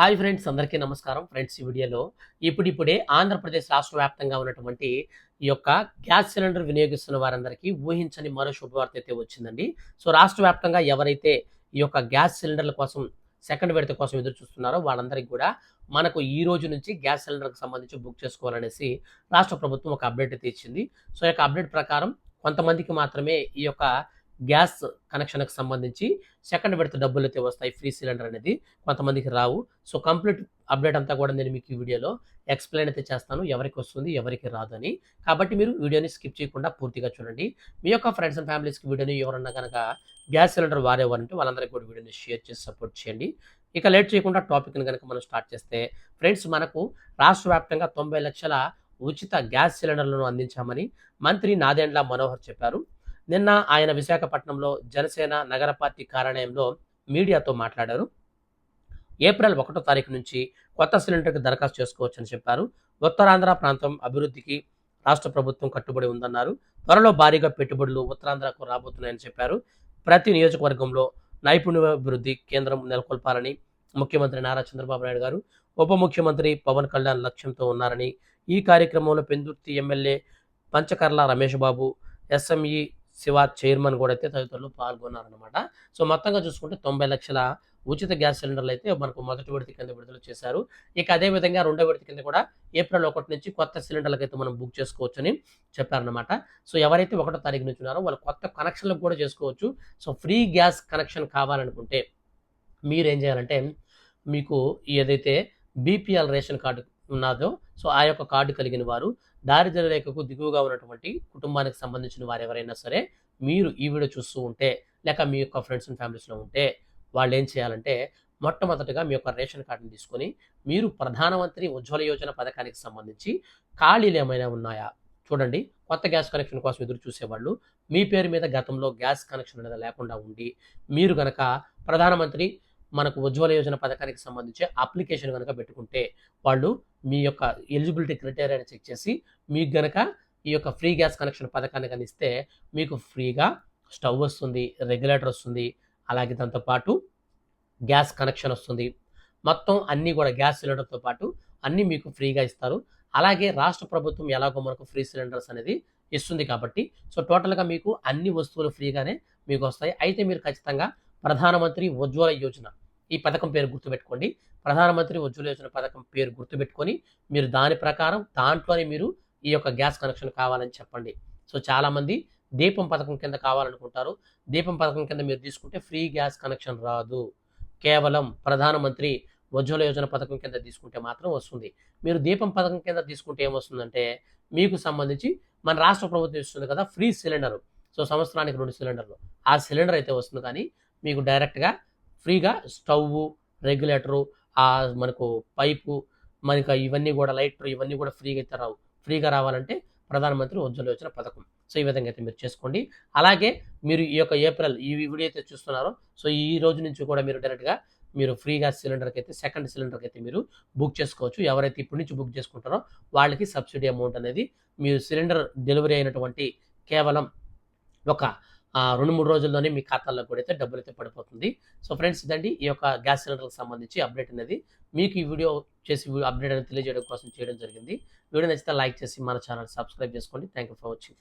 Hi friends అందరికీ నమస్కారం. Friends ఈ వీడియోలో ఇప్పుడిప్పుడే ఆంధ్రప్రదేశ్ రాష్ట్ర వ్యాప్తంగా ఉన్నటువంటి ఈ యొక్క గ్యాస్ సిలిండర్ వినియోగిస్తున్న వారందరికీ ఊహించని మరో శుభవార్త అయితే వచ్చిందండి. సో రాష్ట్ర వ్యాప్తంగా ఎవరైతే ఈ యొక్క గ్యాస్ సిలిండర్ల కోసం సెకండ్ విడత కోసం ఎదురు చూస్తున్నారో వాళ్ళందరికీ కూడా మనకు ఈ రోజు నుంచి గ్యాస్ సిలిండర్కి సంబంధించి బుక్ చేసుకోవాలనేసి రాష్ట్ర ప్రభుత్వం ఒక అప్డేట్ అయితే ఇచ్చింది. సో ఈ యొక్క అప్డేట్ ప్రకారం కొంతమందికి మాత్రమే ఈ యొక్క గ్యాస్ కనెక్షన్కి సంబంధించి సెకండ్ విడత డబ్బులు అయితే వస్తాయి ఫ్రీ సిలిండర్ అనేది. కొంతమందికి రావు. సో కంప్లీట్ అప్డేట్ అంతా కూడా నేను మీకు ఈ వీడియోలో ఎక్స్ప్లెయిన్ అయితే చేస్తాను. ఎవరికి వస్తుంది ఎవరికి రాదని. కాబట్టి మీరు వీడియోని స్కిప్ చేయకుండా పూర్తిగా చూడండి. మీ యొక్క ఫ్రెండ్స్ అండ్ ఫ్యామిలీస్కి వీడియోని ఎవరన్నా కనుక గ్యాస్ సిలిండర్ వారేవారంటే వాళ్ళందరికీ కూడా వీడియోని షేర్ చేసి సపోర్ట్ చేయండి. ఇక లేట్ చేయకుండా టాపిక్ని కనుక మనం స్టార్ట్ చేస్తే ఫ్రెండ్స్ మనకు రాష్ట్ర వ్యాప్తంగా తొంభై లక్షల ఉచిత గ్యాస్ సిలిండర్లను అందించామని మంత్రి నాదెండ్ల మనోహర్ చెప్పారు. నిన్న ఆయన విశాఖపట్నంలో జనసేన నగర పార్టీ కార్యాలయంలో మీడియాతో మాట్లాడారు. ఏప్రిల్ ఒకటో తారీఖు నుంచి కొత్త సిలిండర్కి దరఖాస్తు చేసుకోవచ్చని చెప్పారు. ఉత్తరాంధ్ర ప్రాంతం అభివృద్ధికి రాష్ట్ర ప్రభుత్వం కట్టుబడి ఉందన్నారు. త్వరలో భారీగా పెట్టుబడులు ఉత్తరాంధ్రకు రాబోతున్నాయని చెప్పారు. ప్రతి నియోజకవర్గంలో నైపుణ్యాభివృద్ధి కేంద్రం నెలకొల్పాలని ముఖ్యమంత్రి నారా చంద్రబాబు నాయుడు గారు ఉప ముఖ్యమంత్రి పవన్ కళ్యాణ్ లక్ష్యంతో ఉన్నారని ఈ కార్యక్రమంలో Pendurthi MLA Panchakarla Ramesh Babu SME Shiva chairman కూడా అయితే తదితరులు పాల్గొన్నారనమాట సో మొత్తంగా చూసుకుంటే తొంభై లక్షల ఉచిత గ్యాస్ సిలిండర్లు అయితే మనకు మొదటి విడత కింద విడుదల చేశారు. ఇక అదే విధంగా రెండో విడత కింద కూడా ఏప్రిల్ ఒకటి నుంచి కొత్త సిలిండర్లకు అయితే మనం బుక్ చేసుకోవచ్చని చెప్పారనమాట సో ఎవరైతే ఒకటో తారీఖు నుంచి ఉన్నారో వాళ్ళు కొత్త కనెక్షన్లకు కూడా చేసుకోవచ్చు. సో ఫ్రీ గ్యాస్ కనెక్షన్ కావాలనుకుంటే మీరు ఏం చేయాలంటే మీకు ఏదైతే బీపీఎల్ రేషన్ కార్డు ఉన్నదో సో ఆ యొక్క కార్డు కలిగిన వారు దారిద్ర్య రేఖకు దిగువగా ఉన్నటువంటి కుటుంబానికి సంబంధించిన వారు ఎవరైనా సరే మీరు ఈ వీడియో చూస్తూ ఉంటే లేక మీ యొక్క ఫ్రెండ్స్ అండ్ ఫ్యామిలీస్లో ఉంటే వాళ్ళు ఏం చేయాలంటే మొట్టమొదటిగా మీ యొక్క రేషన్ కార్డుని తీసుకొని మీరు ప్రధానమంత్రి ఉజ్వల యోజన పథకానికి సంబంధించి ఖాళీలు ఏమైనా ఉన్నాయా? చూడండి కొత్త గ్యాస్ కనెక్షన్ కోసం ఎదురు చూసేవాళ్ళు మీ పేరు మీద గతంలో గ్యాస్ కనెక్షన్ అనేది లేకుండా ఉండి మీరు కనుక ప్రధానమంత్రి మనకు ఉజ్వల యోజన పథకానికి సంబంధించి అప్లికేషన్ కనుక పెట్టుకుంటే వాళ్ళు మీ యొక్క ఎలిజిబిలిటీ క్రైటీరియాని చెక్ చేసి మీకు గనక ఈ యొక్క ఫ్రీ గ్యాస్ కనెక్షన్ పథకాన్ని కనిస్తే మీకు ఫ్రీగా స్టవ్ వస్తుంది రెగ్యులేటర్ వస్తుంది అలాగే దాంతోపాటు గ్యాస్ కనెక్షన్ వస్తుంది. మొత్తం అన్నీ కూడా గ్యాస్ సిలిండర్తో పాటు అన్నీ మీకు ఫ్రీగా ఇస్తారు. అలాగే రాష్ట్ర ప్రభుత్వం ఎలాగో మనకు ఫ్రీ సిలిండర్స్ అనేది ఇస్తుంది కాబట్టి సో టోటల్గా మీకు అన్ని వస్తువులు ఫ్రీగానే మీకు వస్తాయి. అయితే మీరు ఖచ్చితంగా ప్రధానమంత్రి ఉజ్వల యోజన ఈ పథకం పేరు గుర్తుపెట్టుకోండి. ప్రధానమంత్రి ఉజ్వల యోజన పథకం పేరు గుర్తుపెట్టుకొని మీరు దాని ప్రకారం దాంట్లోనే మీరు ఈ యొక్క గ్యాస్ కనెక్షన్ కావాలని చెప్పండి. సో చాలామంది దీపం పథకం కింద కావాలనుకుంటారు. దీపం పథకం కింద మీరు తీసుకుంటే ఫ్రీ గ్యాస్ కనెక్షన్ రాదు. కేవలం ప్రధానమంత్రి ఉజ్వల యోజన పథకం కింద తీసుకుంటే మాత్రం వస్తుంది. మీరు దీపం పథకం కింద తీసుకుంటే ఏమొస్తుందంటే మీకు సంబంధించి మన రాష్ట్ర ప్రభుత్వం ఇస్తుంది కదా ఫ్రీ సిలిండర్. సో సంవత్సరానికి రెండు సిలిండర్లు. ఆ సిలిండర్ అయితే వస్తుంది కానీ మీకు డైరెక్ట్గా ఫ్రీగా స్టవ్ రెగ్యులేటరు ఆ మనకు పైపు మనకు ఇవన్నీ కూడా లైటర్ ఇవన్నీ కూడా ఫ్రీగా అయితే రావు. ఫ్రీగా రావాలంటే ప్రధానమంత్రి ఉజ్వల యోజన పథకం. సో ఈ విధంగా అయితే మీరు చేసుకోండి. అలాగే మీరు ఈ యొక్క ఏప్రిల్ ఈ వీడియో అయితే చూస్తున్నారో సో ఈ రోజు నుంచి కూడా మీరు డైరెక్ట్గా మీరు ఫ్రీగా సిలిండర్కి అయితే సెకండ్ సిలిండర్కి అయితే మీరు బుక్ చేసుకోవచ్చు. ఎవరైతే ఇప్పటి నుంచి బుక్ చేసుకుంటారో వాళ్ళకి సబ్సిడీ అమౌంట్ అనేది మీరు సిలిండర్ డెలివరీ అయినటువంటి కేవలం ఒక రెండు మూడు రోజుల్లోనే మీ ఖాతాల్లో కూడా అయితే డబ్బులు అయితే పడిపోతుంది. సో ఫ్రెండ్స్ ఇదండి ఈ యొక్క గ్యాస్ సిలిండర్కి సంబంధించి అప్డేట్ అనేది. మీకు ఈ వీడియో చేసి అప్డేట్ అనేది తెలియజేయడం కోసం చేయడం జరిగింది. వీడియో నచ్చితే లైక్ చేసి మన ఛానల్ సబ్స్క్రైబ్ చేసుకోండి. Thank you for watching.